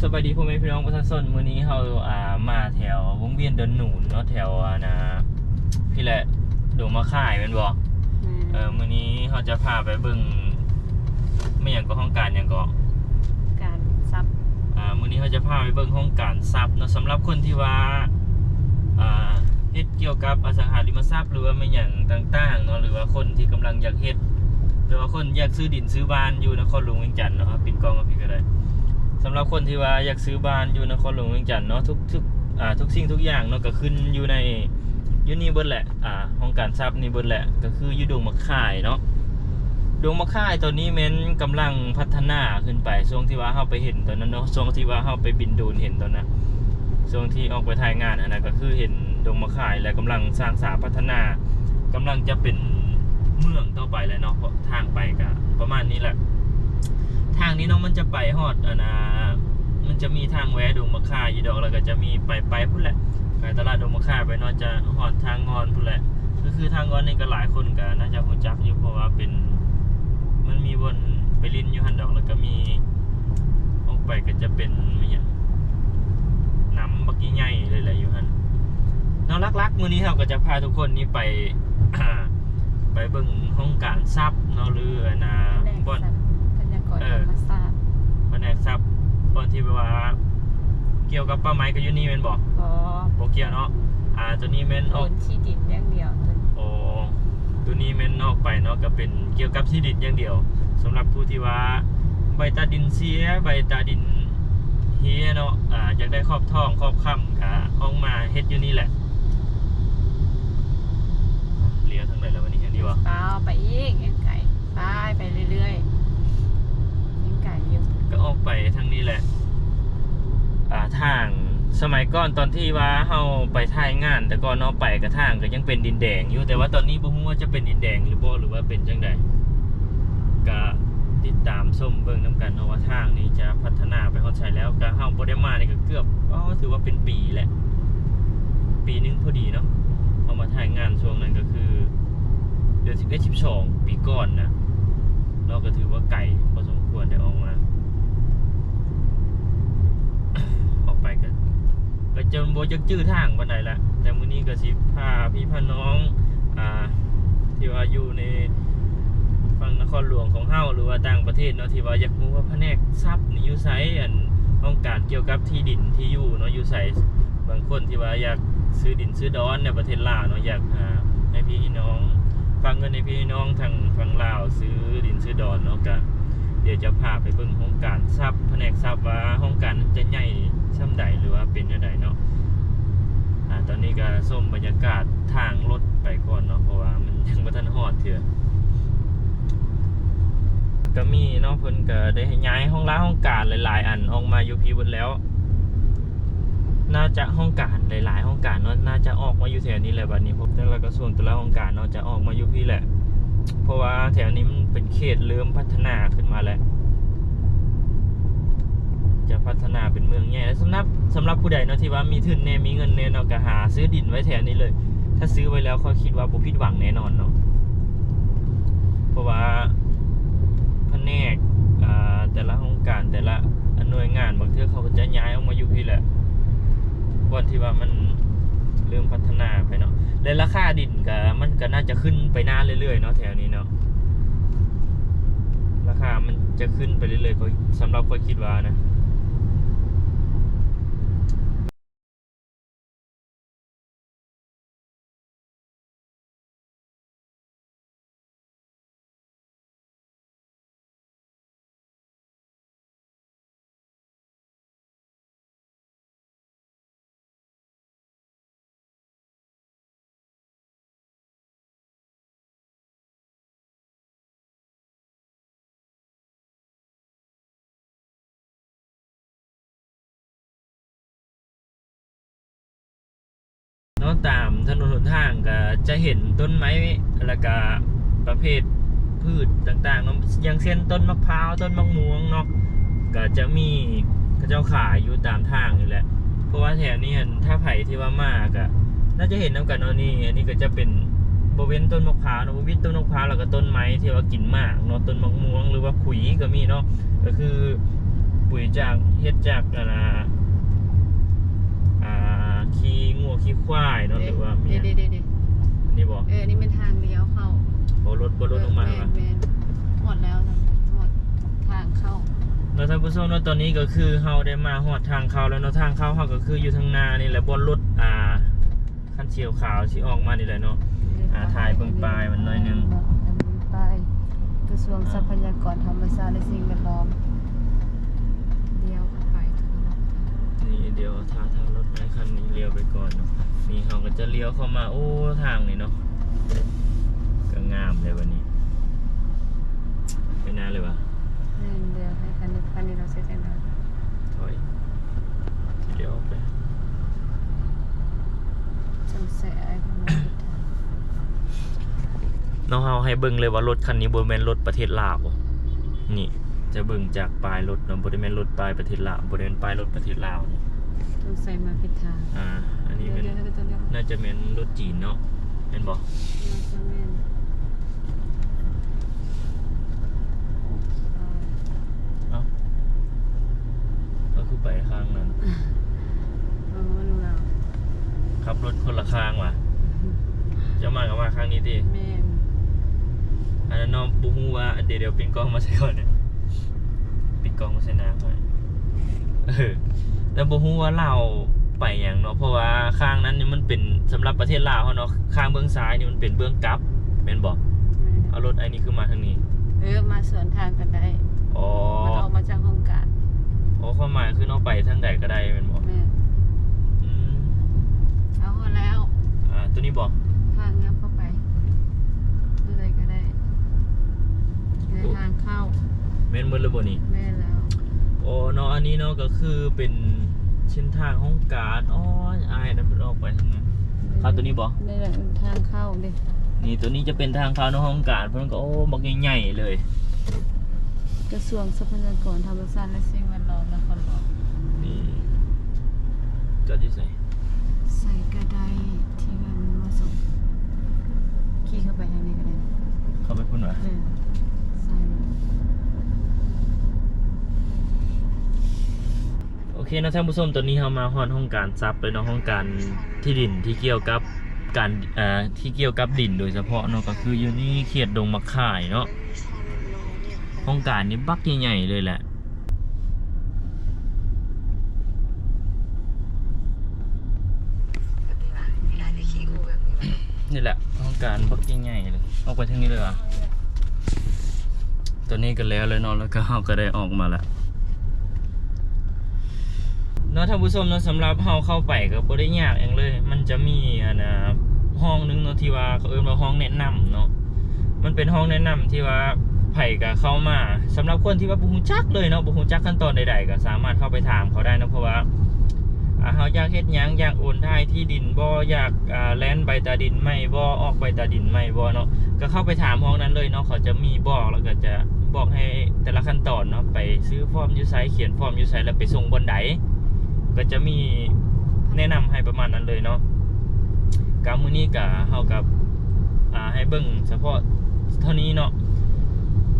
สวัสดีพ่อแม่พี่น้องประชาชนมื้อนี้เราอ่ามาแถววงเวียนเดินหนุนเนาะแถวอ่านะพี่แหละดงมาค่ายแม่นบ่เออมื้อนี้เราจะพาไปเบิ่งไม่หยังก็ห้องการหยังก็การซับอ่ามื้อนี้เราจะพาไปเบิ่งห้องการทรัพย์เนาะสำหรับคนที่ว่าอ่าเฮ็ดเกี่ยวกับอสังหาริมทรัพย์หรือว่าไม่หยังต่างๆเนาะหรือว่าคนที่กำลังอยากเฮ็ดหรือว่าคนอยากซื้อดินซื้อบ้านอยู่นครหลวงเวียงจันทน์เนาะครับปิดกล้องกับพี่ก็ได้ สำหรับคนที่ว่าอยากซื้อบ้านอยู่นครหลวงเวียงจันทน์เนาะทุกทุกอ่าทุกสิ่งทุกอย่างเนาะก็ขึ้นอยู่ในอยู่นี่เบิดแหละอ่าห้องการทรัพย์นี่เบิดแหละก็คืออยู่ดงมะข่ายเนาะดวงมะข่ายตอนนี้แม้นกำลังพัฒนาขึ้นไปช่วงที่ว่าเฮาไปเห็นตอนนั้นเนาะช่วงที่ว่าเฮาไปบินดรนเห็นตอนนั้นช่วงที่ออกไปถ่ายงานอันนั้นก็คือเห็นดวงมะข่ายและกำลังสร้างสาพัฒนากำลังจะเป็นเมืองต่อไปแล้วเนาะเพราะทางไปก็ประมาณนี้แหละ ทางนี้เนาะมันจะไปฮอดอะนะมันจะมีทางแวะดงมะค่าอยู่ดอกแล้วก็จะมีไปไปพุ่นแหละไปตลาดดงมะค่าไปเนาะจะฮอดทางงอนพุ่นแหละก็คือทางงอนนี่ก็หลายคนก็น่าจะรู้จักอยู่เพราะว่าเป็น มันมีบนไปลินอยู่หันดอกแล้วก็มีออกไปก็จะเป็นไม่หยังน้ำบักกี้ใหญ่เลยแหละอยู่หันเนาะลักๆมื้อนี้เราก็จะพาทุกคนนี่ไปไปเบิ่งห้องการทรัพย์เนาะหรืออันนะแดงบ่อน เอธอรรมศาสตร์แผนกทรัพย์ตอนที่แบบว่า เกี่ยวกับป้าไม้กับยูนี่แม่นบอกก็โบเกี่ยวเนาะอ่าตัวนี้แม่นโอออกนที่ดินอย่างเดียวตัวนี้โอ้ตัวนี้แม่นออกไปเนาะก็เป็นเกี่ยวกับที่ดินอย่างเดียวสำหรับผู้ที่ว่าใบตาดินเสียใบตาดินเฮียเนาะอ่าอยากได้ครอบท้องครอบค่ำก็ออกมาเฮ็ดอยู่นี่แหละเลี้ยวทางไหนแล้ววันนี้อันนี้วะเปล่าไปอีกยังไก่ไปไปเรื่อยๆยังไก็ออกไปทางนี้แหละ อ่าทางสมัยก่อนตอนที่ว่าเฮาไปถ่ายงาน แต่ก่อนเนาะไปกับทางก็ยังเป็นดินแดงอยู่แต่ว่าตอนนี้บ่ฮู้ว่าจะเป็นดินแดงหรือบ่หรือว่าเป็นจังไดก็ติดตามส้มเบิ่งนํกันเนาะว่าทางนี้จะพัฒนาไปฮอดใช้แล้วก็เฮาบ่ได้มานี่ก็เกือบอ๋อถือว่าเป็นปีแหละ ปีนึงพอดีเนาะเอามาถ่ายงานช่วงนั้นก็คือเดือน11 12ปีก่อนนะเราก็ถือว่าไก่พอสมควรได้ออกมา ออกไปก็ ก็จนโบจักจื้อทางบันไดละแต่มื้อนี้ก็สิพาพี่พาน้องอ่าที่ว่าอยู่ในฝั่งนครหลวงของเฮาหรือว่าต่างประเทศเนาะที่ว่าอยากรู้ว่าแผนกทรัพย์นี่อยู่ไสอันต้องการเกี่ยวกับที่ดินที่อยู่เนาะอยู่ไสบางคนที่ว่าอยากซื้อดินซื้อดอนในประเทศลาวเนาะอยากอ่าให้พี่น้องฟังเงินในพี่น้องทางฝั่งลาวซื้อดินซื้อดอนเนาะก็เดี๋ยวจะพาไปเบิ่งห้องการทรัพย์แผนกทรัพย์ว่าห้องการจะใหญ่ ช่ำใดหรือว่าเป็นยังไงเนาะอ่าตอนนี้ก็ส้มบรรยากาศทางรถไปก่อนเนาะเพราะว่ามันยังบ่ทันฮอดเถื่อก็มีเนาะเพิ่นก็ได้ย้ายห้องล้าห้องการหลายๆ อันออกมาอยู่พีบนแล้ว น่าจะห้องการหลาย ๆ ห้องการเนาะน่าจะออกมาอยู่แถวนี้แหละบัดนี้พวกแต่ละกระทรวงแต่ละห้องการเนาะจะออกมาอยู่พี่แหละ เพราะว่าแถวนี้มันเป็นเขตเริ่มพัฒนาขึ้นมาแล้ว จะพัฒนาเป็นเมืองใหญ่แล้วสำหรับสำหรับผู้ใดเนาะที่ว่ามีทุนแน่มีเงินแน่เนาะก็หาซื้อดินไว้แถวนี้เลย ถ้าซื้อไว้แล้วเขาคิดว่าบ่ผิดหวังแน่นอนเนาะเพราะว่าแผนกอ่าแต่ละองค์การแต่ละหน่วยงานบางทีเขาก็จะย้ายออกมาอยู่พี่แหละก่อนที่ว่ามันเริ่มพัฒนาไปเนาะและราคาดินก็มันก็น่าจะขึ้นไปหน้าเรื่อยๆเนาะแถวนี้เนาะราคามันจะขึ้นไปเรื่อยๆก็สำหรับคนคิดว่านะาะตามถนนหนทางก็จะเห็นต้นไม้แล้วก็ประเภทพืชต่างๆเนาะอย่างเช่นต้นมะพร้าวต้นมะม่วงเนาะก็จะมีเขาเจ้าขายอยู่ตามทางนี่แหละ เพราะว่าแถวนี้ถ้าไผ่ที่ว่ามากอะน่าจะเห็นน้ำกันเนาะนี่อันนี้ก็จะเป็นบริเวณต้นมะพร้าวนะบริเวณต้นมะพร้าวแล้วก็ต้นไม้ที่ว่ากินมากเนาะต้นมะม่วงหรือว่าขุยก็มีเนาะก็คือปุ๋ยจากเฮ็ดจากอะนะ ขี้งัวขี้ควายเนาะหรือว่ามีเดี๋ยวเดี๋ยวเดี๋ยวนี่บอกเออ นี่เป็นทางเลี้ยวเข้าโอ้รถบ่รถลงมาแมว่ะนแมนหมดแล้วนะหมดทางเข้าแล้วท่านผู้ชมเนาะตอนนี้ก็คือเฮาได้มาฮอดทางเข้าแล้วเนาะทางเข้าเฮาก็คืออยู่ทางหน้านี่แหละบนรถอ่าคันเชียวขาวสิออกมานี่แหละเนาะอ่าถ่ายเบิ่งปลายมันหน่อยหนึ่งปลายกระทรวงทรัพยากรธรรมชาติและสิ่งแวดล้อมเลี้ยวเข้าไปทางนั้น นี่เดี๋ยวทางทางรถไฟคันนี้เลี้ยวไปก่อนเนาะนี่เฮาก็จะเลี้ยวเข้ามาโอ้ทางนี่เนาะก็งามเลยวันนี้ไปหน้าเลยวะแม่นเดี๋ยวให้คันนี้คันนี้เราเสร็จแล้วถอยที่เลี้ยวออกไปจำแสไอ้พวกนั้นผิดทางน้องเฮาให้เบิ่งเลยว่ารถคันนี้บ่แม่นรถประเทศลาวนี่ จะเบิ่งจากปลายรถเนาะบ่ได้แม่นรถปลายประเทศลาวบ่ได้แม่นปลายรถประเทศลาวนี่ต้องใส่มาผิดทางอ่าอันนี้เดี๋ยวเป็นเดี๋ยวเดี๋ยวเดี๋ยวเดี๋ยวน่าจะเป็นรถจีนเนาะเห็นบ่มันจะแม่นอ่าเอ้าก็คือไปข้างนั้นเอามาดูเราขับรถคนละข้างว่ะจะมากับมาข้างนี้ดิแม่นอันนั้นน้องปูฮูว่าเดี๋ยวเดี๋ยวปิงกล้องมาใส่ก่อนเนี่ยปิง กล้องมาใส่น้ำก่อนเออแล้วปูฮูว่าเราวไปอย่างเนาะเพราะว่าข้างนั้นนี่มันเป็นสำหรับประเทศลาวเขาเนาะข้างเบื้องซ้ายนี่มันเป็นเบื้องกลับแม่นบอกแม่นเอารถไอ้นี่คือมาทางนี้ เออมาสวนทางกันได้อ๋อมันออกมาจากห้องการอ๋อความหมายคือเนาะไปทางใดก็ได้แม่นบอกแม่นอืมเอาพอแล้วอ่าตัวนี้บอก ทางงับเข้าไปดูอะไรก็ได้ในทางเข้า แม่นมือระบบนี่แม่นแล้วโอ้เนาะอันนี้เนาะก็คือเป็นเส้นทางห้องการอ๋ออายนะเพิ่นออกไปทางนั้นเข้าตัวนี้บ่นี่แหละเป็นทางเข้าดินี่ตัวนี้จะเป็นทางเข้าในห้องการเพิ่นก็โอ้บักใหญ่ๆเลย กระทรวงทรัพยากรธรรมชาติและสิ่งแวดล้อมนครหลวงนี่จอดที่ไหนใส่กระไดที่ว่ามันเหมาะสมขี่เข้าไปทางนี้ก็ได้เข้าไปพุ่นวะเออใส่ เลยโอเคเนาะท่านผู้ชมตอนนี้เรามาฮอดห้องการทรัพย์เลยเนาะห้องการที่ดินที่เกี่ยวกับการอ่าที่เกี่ยวกับดินโดยเฉพาะเนาะก็คืออยู่นี่เขตดงมะข่ายเนาะห้องการนี้บักใหญ่ๆเลยแหละนี่แหละห้องการบักใหญ่ๆเลยออกไปทางนี้เลยเหรอะตัวนี้ก็แล้วเลยเนาะแล้วก็เราก็ได้ออกมาแล้วเนาะท่านผู้ชมเนาะสำหรับเฮาเข้าไปก็บ่ได้ยากอย่างเลย มันจะมีอันนะห้องนึงเนาะที่ว่าเขาเอิ้นว่าห้องแนะนำเนาะมันเป็นห้องแนะนำที่ว่าไผก็เข้ามาสำหรับคนที่ว่าบ่ฮู้จักเลยเนาะบ่ฮู้จักขั้นตอนใดๆก็สามารถเข้าไปถามเขาได้นะเพราะว่าอาเฮาอยากเฮ็ดหยังอยากโอนถ่ายที่ดินบ่อยากอ่าแลนใบตาดินไม่บ่ออกใบตาดินไม่บ่เนาะก็เข้าไปถามห้องนั้นเลยเนาะเขาจะมีบอกแล้วก็จะบอกให้แต่ละขั้นตอนเนาะไปซื้อฟอร์มอยู่ไสเขียนฟอร์มอยู่ไสแล้วไปส่งบนใด ก็จะมีแนะนำให้ประมาณนั้นเลยเนาะกามือนี้ก็เฮากับอ่าให้เบิ่งเฉพาะเท่านี้เนาะ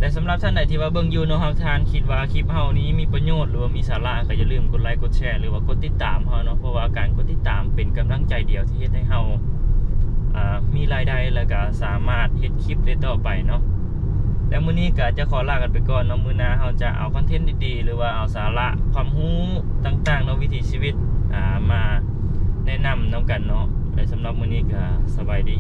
และสำหรับท่านใดที่ว่าเบิ่งอยู่เนาะครับทานคิดว่าคลิปเฮานี้มีประโยชน์หรือว่ามีสาระก็อย่าลืมกดไลค์กดแชร์หรือว่ากดติดตามเฮาเนาะเพราะว่าการกดติดตามเป็นกำลังใจเดียวที่เฮ็ดให้เฮาอ่ามีรายได้แล้วก็สามารถเฮ็ดคลิปได้ต่อไปเนาะ แล้วมื้อนี้ก็จะขอลากันไปก่อนเนาะมื้อหน้าเราจะเอาคอนเทนต์ดีๆ หรือว่าเอาสาระความรู้ต่างๆเนาะวิถีชีวิตอ่ามาแนะนำน้องกันเนาะและสำหรับมื้อนี้ก็สบายดี